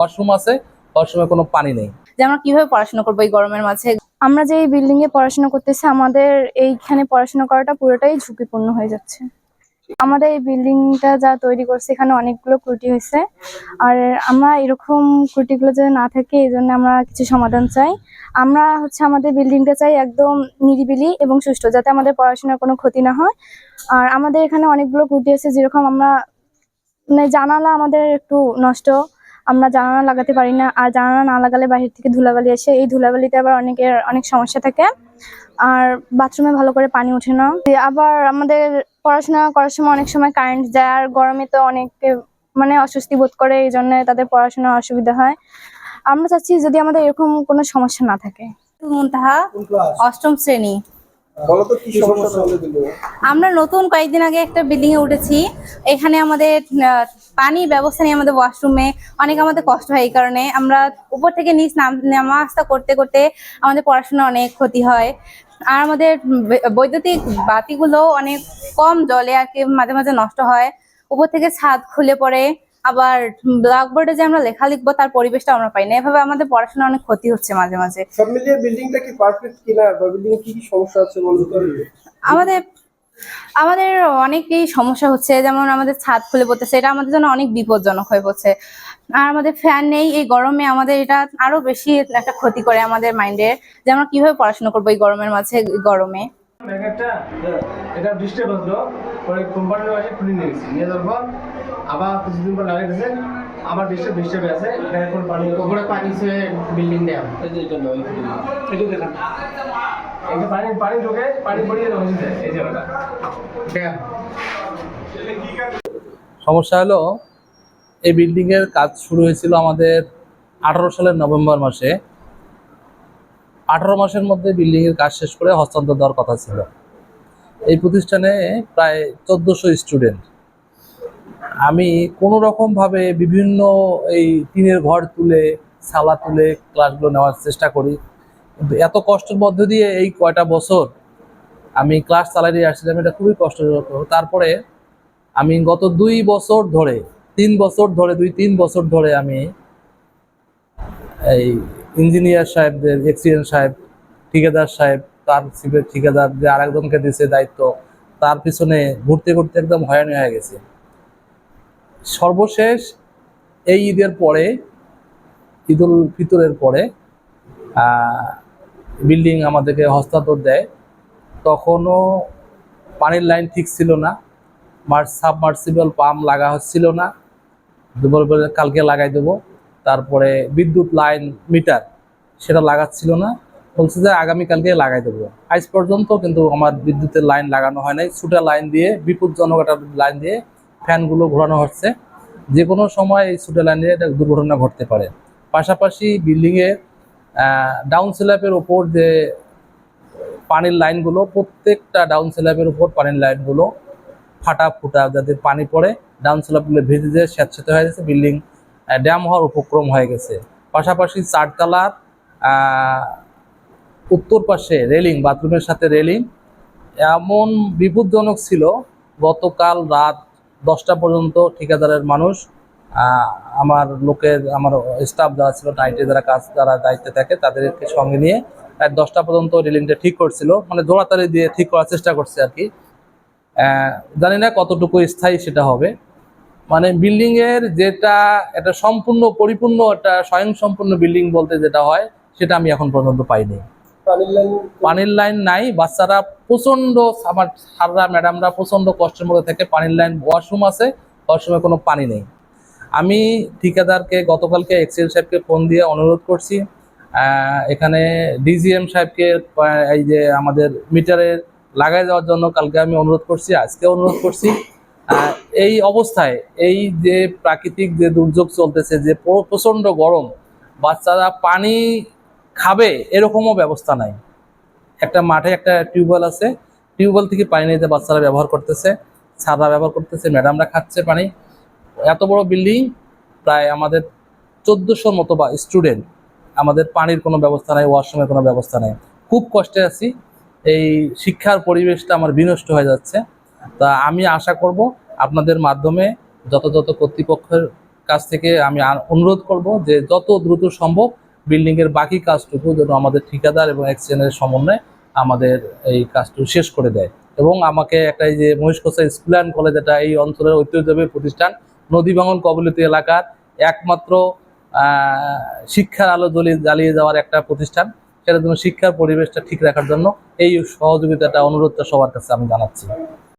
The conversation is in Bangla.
ওয়াশরুম আছে ওয়াশরুমে কোনো পানি নেই। যে আমরা কীভাবে পড়াশোনা করব এই গরমের মাঝে? আমরা যে এই বিল্ডিং এ পড়াশোনা করতেছি, আমাদের এইখানে পড়াশোনা করাটা পুরোটাই ঝুঁকিপূর্ণ হয়ে যাচ্ছে। আমাদের এই বিল্ডিংটা যা তৈরি করছে, এখানে অনেকগুলো ত্রুটি হয়েছে। আর আমরা এরকম ত্রুটিগুলো যদি না থাকে, এই জন্য আমরা কিছু সমাধান চাই। আমরা হচ্ছে আমাদের বিল্ডিংটা চাই একদম নিরিবিলি এবং সুষ্ঠু, যাতে আমাদের পড়াশোনার কোনো ক্ষতি না হয়। আর আমাদের এখানে অনেকগুলো ত্রুটি আছে, যেরকম আমরা মানে জানালা আমাদের একটু নষ্ট। আমরা জানালা লাগাতে পারি না। আর জানালা না লাগালে বাহির থেকে ধুলাবালি আসে। এই ধুলাবালিতে আবার অনেকের, অনেক সমস্যা থাকে। আর বাথরুমে ভালো করে পানি ওঠে না। আবার আমাদের পড়াশোনা করার সময় অনেক সময় কারেন্ট যায়। আর গরমে তো অনেকে মানে অস্বস্তি বোধ করে, এই জন্য তাদের পড়াশোনার অসুবিধা হয়। আমরা চাচ্ছি যদি আমাদের এরকম কোনো সমস্যা না থাকে। অষ্টম শ্রেণি। আমরা নতুন কয়েকদিন আগে একটা বিল্ডিং এ উঠেছি। এখানে আমাদের পানির ব্যবস্থা নেই আমাদের ওয়াশরুমে অনেক আমাদের কষ্ট হয় এই কারণে। আমরা উপর থেকে নিচ নাম নামা আসতে করতে করতে আমাদের পড়াশোনা অনেক ক্ষতি হয়। আর আমাদের বৈদ্যুতিক বাতিগুলো অনেক কম জলে আর কি মাঝে মাঝে নষ্ট হয়। উপর থেকে ছাদ খুলে পড়ে। আবার ব্ল্যাকবোর্ডে যে আমরা লেখা লিখব তার পরিবেশটা আমরা পাই না। এভাবে আমাদের পড়াশোনা অনেক ক্ষতি হচ্ছে মাঝে মাঝে। সব মিলিয়ে বিল্ডিংটা কি পারফেক্ট কিনা বা বিল্ডিং কি কি সমস্যা আছে বলতে? পারবে আমাদের আমাদের অনেকই সমস্যা হচ্ছে। যেমন আমাদের ছাদ খুলে পড়তেছে এটা আমাদের জন্য অনেক বিপজ্জনক হয়ে পড়ছে। আর আমাদের ফ্যান নেই এই গরমে আমাদের এটা আরও বেশি একটা ক্ষতি করে আমাদের মাইন্ডের যে আমরা কীভাবে পড়াশোনা করব এই গরমের মাঝে গরমে। এটা ডিস্টার্ব হতো পরে কোম্পানির মাসে খুলে নিয়ে গেছি নিয়ে যাওয়ার পর আবার কিছুদিন পর লাগাই দিয়েছে। আবার ডিস্টার্ব ডিস্টার্ব আছে এটা এখন পানি উপরে পানি সে বিল্ডিং ড্যাম এই যে এটা নয় এটা দেখেন। এটা পানি পানি ঢোকে পানি পড়িয়ে রয়েছে যায় এই জায়গাটা ড্যাম সমস্যা হলো এই বিল্ডিং এর কাজ শুরু হয়েছিল আমাদের আঠারো সালের নভেম্বর মাসে। আঠারো মাসের মধ্যে বিল্ডিং এর কাজ শেষ করে হস্তান্তর দেওয়ার কথা ছিল। এই প্রতিষ্ঠানে প্রায় চোদ্দোশো স্টুডেন্ট আমি কোনো রকম ভাবে বিভিন্ন এই টিনের ঘর তুলে সালা তুলে ক্লাসগুলো নেওয়ার চেষ্টা করি। এত কষ্টের মধ্যে দিয়ে এই কয়টা বছর আমি ক্লাস চালিয়ে আসছিলাম, এটা খুবই কষ্টজনক। তারপরে আমি গত দুই বছর ধরে, তিন বছর ধরে, দুই তিন বছর ধরে আমি এই ইঞ্জিনিয়ার সাহেবদের এক্সিডেন্ট সাহেব, ঠিকাদার সাহেব, তার ঠিকাদার যে আরেকজনকে দিয়েছে দায়িত্ব, তার পিছনে ঘুরতে ঘুরতে একদম হয়রানি হয়ে গেছে। সর্বশেষ এই ঈদের পরে, ঈদুল ফিতরের পরে বিল্ডিং আমাদেরকে হস্তান্তর দেয়। তখনও পানির লাইন ঠিক ছিল না, মার সাবমার্সিবল পাম্প লাগা হচ্ছিল না। দুপুর কালকে লাগাই দেবো। তারপরে বিদ্যুৎ লাইন মিটার সেটা লাগাচ্ছিল না। বলছে যে আগামীকালকে লাগাই দেবো। আজ পর্যন্ত কিন্তু আমার বিদ্যুতের লাইন লাগানো হয় নাই। ছুটা লাইন দিয়ে, বিপজ্জনক একটা লাইন দিয়ে ফ্যানগুলো ঘোরানো হচ্ছে। যে কোনো সময় এই ছুটা লাইন দুর্ঘটনা ঘটতে পারে। পাশাপাশি বিল্ডিংয়ে ডাউন স্ল্যাপের ওপর যে পানির লাইনগুলো, প্রত্যেকটা ডাউন স্ল্যাপের উপর পানির লাইনগুলো ফাটা ফুটা যাতে পানি পড়ে ডাউন স্ল্যাপগুলো ভেজে যেয়ে স্যাঁতস্যাঁতে হয়ে গেছে, বিল্ডিং ড্যাম হওয়ার উপক্রম হয়ে গেছে। পাশাপাশি চারতলার উত্তর পাশে রেলিং বাথরুমের সাথে রেলিং এমন বিপজ্জনক ছিল গতকাল রাত দশটা পর্যন্ত ঠিকাদারের মানুষ আমার লোকের, আমার স্টাফ যারা ছিল নাইটে যারা কাজ, যারা দায়িত্বে থাকে, তাদেরকে সঙ্গে নিয়ে প্রায় দশটা পর্যন্ত রেলিংটা ঠিক করছিল। মানে জোড়াতালি দিয়ে ঠিক করার চেষ্টা করছে আর কি। জানি না কতটুকু স্থায়ী সেটা হবে। মানে বিল্ডিং এর যেটা একটা সম্পূর্ণ, পরিপূর্ণ, একটা স্বয়ংসম্পূর্ণ বিল্ডিং বলতে যেটা হয়, সেটা আমি এখন পর্যন্ত পাইনি। পানির লাইন নাই, বাচ্চারা প্রচণ্ড আমার সাররা ম্যাডামরা প্রচণ্ড কষ্টের মধ্যে থেকে, পানির লাইন ওয়াশরুম আছে ওয়াশরুমে কোনো পানি নেই। আমি ঠিকাদারকে গতকালকে এক্সেল সাহেবকে ফোন দিয়ে অনুরোধ করছি এখানে ডিজিএম সাহেবকে এই যে আমাদের মিটারে লাগাই দেওয়ার জন্য কালকে আমি অনুরোধ করছি, আজকে অনুরোধ করছি। এই অবস্থায়, এই যে প্রাকৃতিক যে দুর্যোগ চলতেছে, যে প্রচণ্ড গরম, বাচ্চারা পানি খাবে এরকমও ব্যবস্থা নাই। একটা মাঠে একটা টিউবওয়েল আছে, টিউবওয়েল থেকে পানি নিতে বাচ্চারা ব্যবহার করতেছে, ছাদা ব্যবহার করতেছে, ম্যাডামরা খাচ্ছে পানি। এত বড় বিল্ডিং, প্রায় আমাদের চোদ্দোশোর মতো বা স্টুডেন্ট, আমাদের পানির কোনো ব্যবস্থা নাই, ওয়াশরুমের কোনো ব্যবস্থা নেই। খুব কষ্টে আছি, এই শিক্ষার পরিবেশটা আমার বিনষ্ট হয়ে যাচ্ছে। তা আমি আশা করব আপনাদের মাধ্যমে যত যত কর্তৃপক্ষের কাছ থেকে আমি অনুরোধ করব যে যত দ্রুত সম্ভব বিল্ডিং এর বাকি কাজটুকু যেন আমাদের ঠিকাদার এবং এক্সচেঞ্জের সমন্বয়ে আমাদের এই কাজটুকু শেষ করে দেয়। এবং আমাকে একটা এই যে মহিষকোষা স্কুল অ্যান্ড কলেজ এটা এই অঞ্চলের ঐতিহ্যবাহী প্রতিষ্ঠান, নদী ভাঙন কবলিত এলাকার একমাত্র শিক্ষার আলো জ্বলিয়ে জ্বালিয়ে যাওয়ার একটা প্রতিষ্ঠান। সেটার জন্য শিক্ষার পরিবেশটা ঠিক রাখার জন্য এই সহযোগিতাটা, অনুরোধটা সবার কাছে আমি জানাচ্ছি।